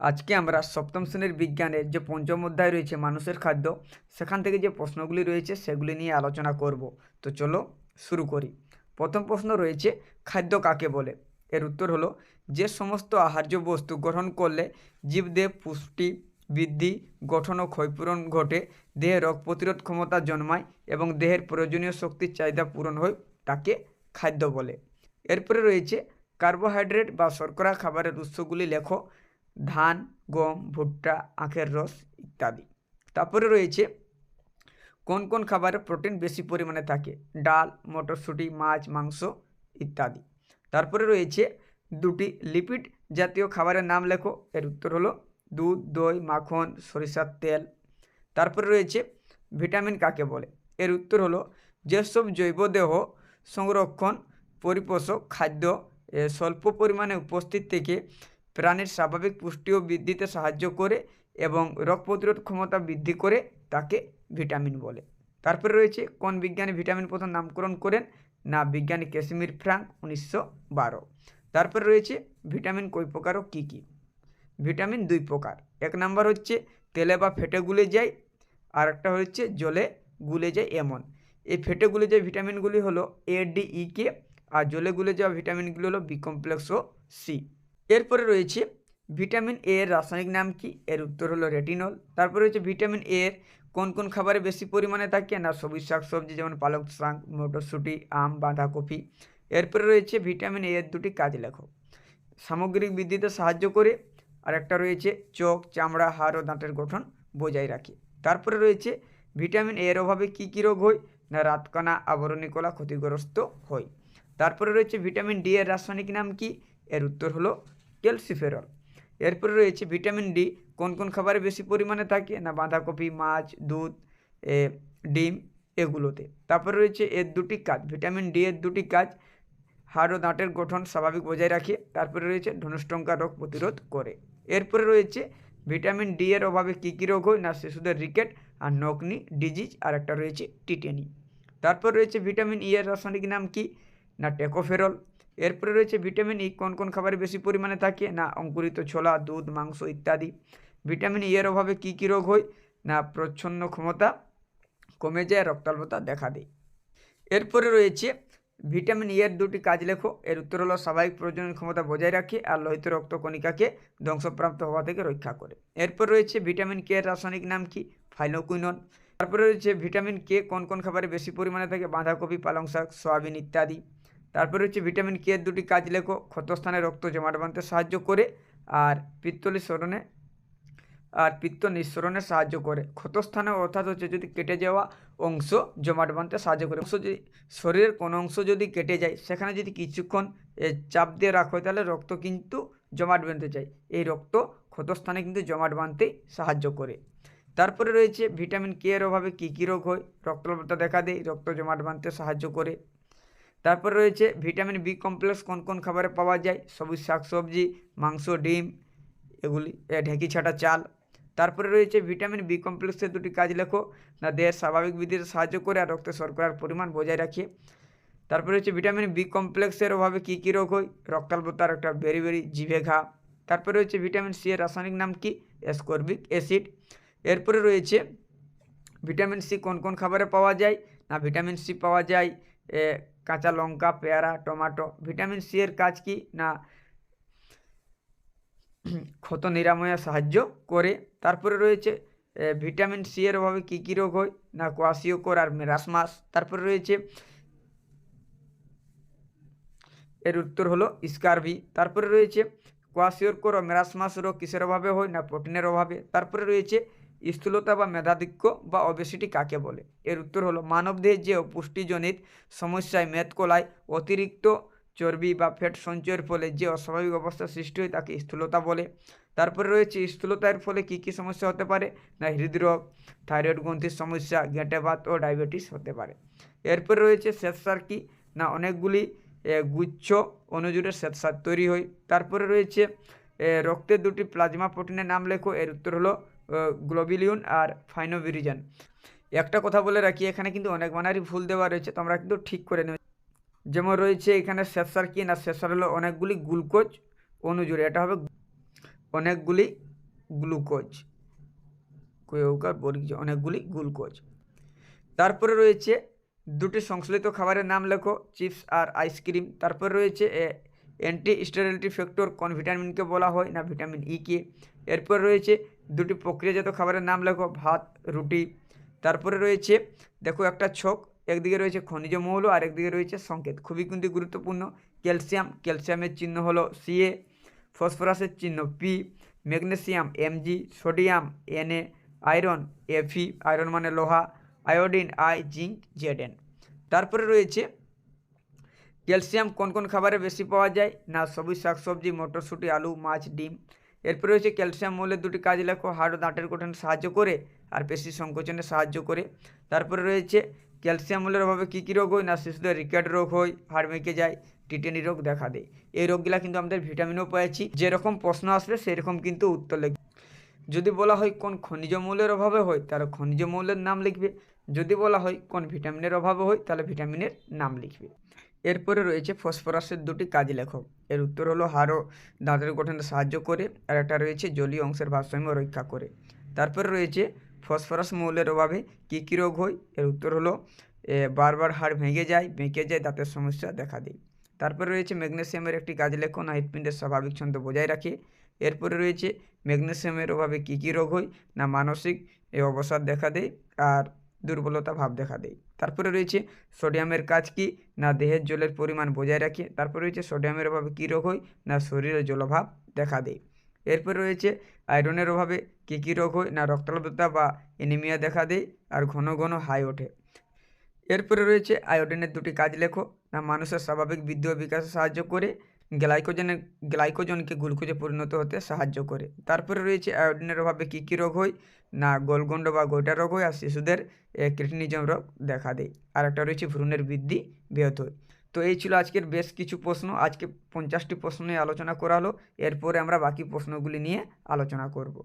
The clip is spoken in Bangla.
আজকে আমরা সপ্তম শ্রেণির বিজ্ঞানের যে পঞ্চম অধ্যায় রয়েছে মানুষের খাদ্য, সেখান থেকে যে প্রশ্নগুলি রয়েছে সেগুলি নিয়ে আলোচনা করব। তো চলো শুরু করি। প্রথম প্রশ্ন রয়েছে, খাদ্য কাকে বলে? এর উত্তর হলো, যে সমস্ত আহার্য বস্তু গ্রহণ করলে জীবদেহ পুষ্টি বৃদ্ধি, গঠন ও ক্ষয়পূরণ ঘটে, দেহে রোগ প্রতিরোধ ক্ষমতা জন্মায় এবং দেহের প্রয়োজনীয় শক্তির চাহিদা পূরণ হয় তাকে খাদ্য বলে। এরপরে রয়েছে, কার্বোহাইড্রেট বা শর্করা খাবারের উৎসগুলি লেখো। ধান, গম, ভুট্টা, আখের রস ইত্যাদি। তারপরে রয়েছে কোন কোন খাবারে প্রোটিন বেশি পরিমাণে থাকে? ডাল, মটরশুঁটি, মাছ, মাংস ইত্যাদি। তারপরে রয়েছে দুটি লিপিড জাতীয় খাবারের নাম লেখো। এর উত্তর হলো দুধ, দই, মাখন, সরিষার তেল। তারপরে রয়েছে ভিটামিন কাকে বলে? এর উত্তর হলো যেসব জৈব দেহ সংরক্ষণ, পরিপোষক খাদ্য স্বল্প পরিমাণে উপস্থিত থেকে প্রাণীর স্বাভাবিক পুষ্টিও বৃদ্ধিতে সাহায্য করে এবং রোগ প্রতিরোধ ক্ষমতা বৃদ্ধি করে তাকে ভিটামিন বলে। তারপরে রয়েছে, কোন বিজ্ঞানী ভিটামিন প্রথম নামকরণ করেন? না, বিজ্ঞানী ক্যাসিমির ফ্রাঙ্ক, উনিশশো বারো। তারপরে রয়েছে, ভিটামিন কই প্রকার ও কী কী? ভিটামিন দুই প্রকার। এক নাম্বার হচ্ছে, তেলে বা ফেটে গুলে যায়। আর একটা হচ্ছে, জলে গুলে যায় এমন। এই ফেটে গুলে যায় ভিটামিনগুলি হলো এ ডি ই কে আর জলে গুলে যাওয়া ভিটামিনগুলি হলো বি কমপ্লেক্স ও সি এরপরে রয়েছে ভিটামিন এ এর রাসায়নিক নাম কি? এর উত্তর হলো রেটিনল। তারপরে রয়েছে ভিটামিন এ এর কোন কোন খাবারে বেশি পরিমাণে থাকে? না, সবুজ শাকসবজি যেমন পালক শাক, মটরশুঁটি, আম, বাঁধাকপি। এরপরে রয়েছে ভিটামিন এ এর দুটি কাজ লেখো। সামগ্রিক বৃদ্ধিতে সাহায্য করে। আর একটা রয়েছে চোখ, চামড়া, হাড় ও দাঁতের গঠন বজায় রাখে। তারপরে রয়েছে ভিটামিন এর অভাবে কী কী রোগ হয়? না, রাতকানা, আবরণী কলা ক্ষতিগ্রস্ত হয়। তারপরে রয়েছে ভিটামিন ডি এর রাসায়নিক নাম কি? এর উত্তর হলো ক্যালসিফেরল। এরপরে রয়েছে ভিটামিন ডি। কোন কোন খাবারে বেশি পরিমাণে থাকে? না, বাঁধাকপি, মাছ, দুধ ডিম এগুলোতে। তারপরে রয়েছে এর দুটি কাজ। ভিটামিন ডি এর দুটি কাজ। হাড় ও দাঁটের গঠন স্বাভাবিক বজায় রাখে। তারপরে রয়েছে ধনুষ্টঙ্কা রোগ প্রতিরোধ করে। এরপরে রয়েছে ভিটামিন ডি এর অভাবে কী কী রোগ হয়? না, শিশুদের রিকেট আর নকনি ডিজিজ, আর একটা রয়েছে টিটেনি। তারপর রয়েছে ভিটামিন ই এর রাসায়নিক নাম কি? না, টেকোফেরল। এরপরে রয়েছে ভিটামিন ই। কোন কোন খাবারে বেশি পরিমাণে থাকে? না, অঙ্কুরিত ছোলা, দুধ, মাংস ইত্যাদি। ভিটামিন ই এর অভাবে কী কী রোগ হয়? না, প্রচ্ছন্ন ক্ষমতা কমে যায়, রক্তাল্পতা দেখা দেয়। এরপরে রয়েছে ভিটামিন ই এর দুটি কাজ লেখো। এর উত্তর হলো স্বাভাবিক প্রজনন ক্ষমতা বজায় রাখে আর লোহিত রক্ত কণিকাকে ধ্বংসপ্রাপ্ত হওয়া থেকে রক্ষা করে। এরপর রয়েছে ভিটামিন কে এর রাসায়নিক নাম কি? ফাইলোকুইনন তারপরে রয়েছে ভিটামিন কে কোন কোন খাবারে বেশি পরিমাণে থাকে? বাঁধাকপি পালং শাক সয়াবিন ইত্যাদি। তারপরে হচ্ছে ভিটামিন কে এর দুটি কাজ লেখো, ক্ষতস্থানে রক্ত জমাট বাঁধতে সাহায্য করে, আর পিত্তলি সরণে আর পিত্ত নিঃসরণে সাহায্য করে। ক্ষতস্থানে অর্থাৎ হচ্ছে যদি কেটে যাওয়া অংশ জমাট বাঁধতে সাহায্য করে। অংশ যদি, শরীরের কোনো অংশ যদি কেটে যায়, সেখানে যদি কিছুক্ষণ চাপ দিয়ে রাখা তাহলে রক্ত কিন্তু জমাট বাঁধতে চাই এই রক্ত ক্ষতস্থানে কিন্তু জমাট বাঁধতে সাহায্য করে। তারপরে রয়েছে ভিটামিন কে এর অভাবে কী কী রোগ হয়? রক্তল্পতা দেখা দেয়, রক্ত জমাট বাঁধতে সাহায্য করে। তারপরে রয়েছে ভিটামিন বি কমপ্লেক্স, কোন কোন খাবারে পাওয়া যায়? সবুজ শাকসবজি, মাংস, ডিম, এগুলি ঢেঁকি ছাটা, চাল। তারপরে রয়েছে ভিটামিন বি কমপ্লেক্সের দুটি কাজ লেখো। না, দেহের স্বাভাবিক বৃদ্ধিতে সাহায্য করে আর রক্তে শর্করার পরিমাণ বজায় রাখে। তারপরে হচ্ছে ভিটামিন বি কমপ্লেক্সের অভাবে কী কী রোগ হয়? রক্তাল্পতার একটা বেরি বেরি জিভে ঘা তারপরে হচ্ছে ভিটামিন সি এর রাসায়নিক নাম কি? Ascorbic acid. এরপরে রয়েছে ভিটামিন সি কোন কোন খাবারে পাওয়া যায়? না, ভিটামিন সি পাওয়া যায়। কাঁচা লঙ্কা, পেয়ারা, টমাটো, ভিটামিন সি এর কাজ কি? না। ক্ষত নিরাময়ে সাহায্য করে। তারপরে রয়েছে ভিটামিন সি এর অভাবে কী কী রোগ হয়? না কোয়াশিওকোর আর মেরাসমাস। তারপরে রয়েছে, এর উত্তর হলো স্কারভি। তারপরে রয়েছে কোয়াশিওকোর ও মেরাসমাস রোগ কিসের অভাবে হয়? না, প্রোটিনের অভাবে। তারপরে রয়েছে স্থূলতা বা মেধাধিক্য বা অবেসিটি কাকে বলে? এর উত্তর হলো মানবদেহের যে পুষ্টিজনিত সমস্যায় মেদকলায় অতিরিক্ত চর্বি বা ফ্যাট সঞ্চয়ের ফলে যে অস্বাভাবিক অবস্থা সৃষ্টি হয় তাকে স্থূলতা বলে। তারপরে রয়েছে, স্থূলতার ফলে কী কী সমস্যা হতে পারে? না, হৃদরোগ, থাইরয়েড গ্রন্থির সমস্যা, গেঁটে গেঁটেবাত ও ডায়াবেটিস হতে পারে। এরপরে রয়েছে শ্বেতসার কি? না, অনেকগুলি গুচ্ছ অনুজুড়ে শ্বেতসার তৈরি হয়। তারপরে রয়েছে রক্তের দুটি প্লাজমা প্রোটিনের নাম লেখো। এর উত্তর হলো গ্লোবিলিউন আর ফাইনোভিরিজান। একটা কথা বলে রাখি, এখানে কিন্তু অনেক মানারই ভুল দেওয়া রয়েছে, তোমরা কিন্তু ঠিক করে নেবে। যেমন রয়েছে এখানে শ্বেতসার কি না শ্বেতসার হলো অনেকগুলি গ্লুকোজ অনুজুড়ে এটা হবে অনেকগুলি গ্লুকোজ। কোয়ৌকার বর্গীয় অনেকগুলি গ্লুকোজ। তারপরে রয়েছে দুটি সংশ্লিত খাবারের নাম লেখো, চিপস আর আইসক্রিম। তারপরে রয়েছে অ্যান্টি স্টেরিলিটি ফ্যাক্টর কোন ভিটামিনকে বলা হয় না ভিটামিন ই কে। এরপর রয়েছে দুটি প্রক্রিয়াজাত খাবারের নাম লেখো, ভাত, রুটি। তারপরে রয়েছে, দেখো একটা ছক, একদিকে রয়েছে খনিজ মৌল, আর একদিকে রয়েছে সংকেত। খুবই কিন্তু গুরুত্বপূর্ণ, ক্যালসিয়াম, ক্যালসিয়ামের চিহ্ন হলো সিএ ফসফরাসের চিহ্ন P magnesium MG sodium NA iron FE iron মানে লোহা, আয়োডিন আই জিঙ্ক, জেডেন। তারপরে রয়েছে ক্যালসিয়াম কোন কোন খাবারে বেশি পাওয়া যায়? না, সবুজ শাকসবজি, মটরশুঁটি, আলু, মাছ, ডিম। এরপরে রয়েছে ক্যালসিয়াম মৌলের দুটি কাজ লেখো হাড় ও দাঁতের গঠনে সাহায্য করে আর পেশি সংকোচনে সাহায্য করে। তারপরে রয়েছে ক্যালসিয়াম মৌলের অভাবে কী কী রোগ হয়? না, শিশুদের রিকেট রোগ হয়, হাড় মেকে যায়, টিটেনি রোগ দেখা দেয়। এই রোগগুলা কিন্তু আমাদের ভিটামিনও পেয়েছি যেরকম প্রশ্ন আসবে, সেরকম কিন্তু উত্তর লিখবে যদি বলা হয় কোন খনিজ মৌলের অভাবে হয় তাহলে খনিজ মৌলের নাম লিখবে। যদি বলা হয় কোন ভিটামিনের অভাবে হয়, তাহলে ভিটামিনের নাম লিখবে। এরপরে রয়েছে ফসফরাসের দুটি কাজ লেখক। এর উত্তর হলো হাড় ও দাঁতের গঠনে সাহায্য করে, আর একটা রয়েছে জলীয় অংশের ভারসাম্য রক্ষা করে। তারপরে রয়েছে ফসফরাস মৌলের অভাবে কী কী রোগ হয়? এর উত্তর হলো বারবার হাড় ভেঙে যায়, বেঁকে যায় দাঁতের সমস্যা দেখা দেয়। তারপরে রয়েছে ম্যাগনেসিয়ামের একটি কাজ লেখো না হৃৎপিণ্ডের স্বাভাবিক ছন্দ বজায় রাখে। এরপরে রয়েছে ম্যাগনেসিয়ামের অভাবে কী কী রোগ হয়? না মানসিক অবসাদ দেখা দেয়, আর দুর্বলতা ভাব দেখা দেয়। তারপরে রয়েছে সোডিয়ামের কাজ কি? না, দেহের জলের পরিমাণ বজায় রাখে। তারপরে রয়েছে সোডিয়ামের অভাবে কী রোগ হয়? না শরীরে জলভাব দেখা দেয়। এরপরে রয়েছে আয়রনের অভাবে কী কী রোগ হয়? না, রক্তাল্পতা বা এনিমিয়া দেখা দেয় আর ঘন ঘন হাই ওঠে। এরপরে রয়েছে আয়োডিনের দুটি কাজ লেখো। না, মানুষের স্বাভাবিক বৃদ্ধি বিকাশে সাহায্য করে। গ্লাইকোজেনের গ্লাইকোজনকে গ্লুকোজে পরিণত হতে সাহায্য করে। তারপরে রয়েছে আয়োডিনের অভাবে কী কী রোগ হয়? না, গোলগণ্ড বা গোটা রোগ হয়, আর শিশুদের ক্রিটিনিজম রোগ দেখা দেয়। আর একটা রয়েছে ভ্রূণের বৃদ্ধি, ব্যাহত হয়। তো এই ছিল আজকের বেশ কিছু প্রশ্ন। আজকে পঞ্চাশটি প্রশ্ন নিয়ে আলোচনা করা হলো। এরপরে আমরা বাকি প্রশ্নগুলি নিয়ে আলোচনা করব।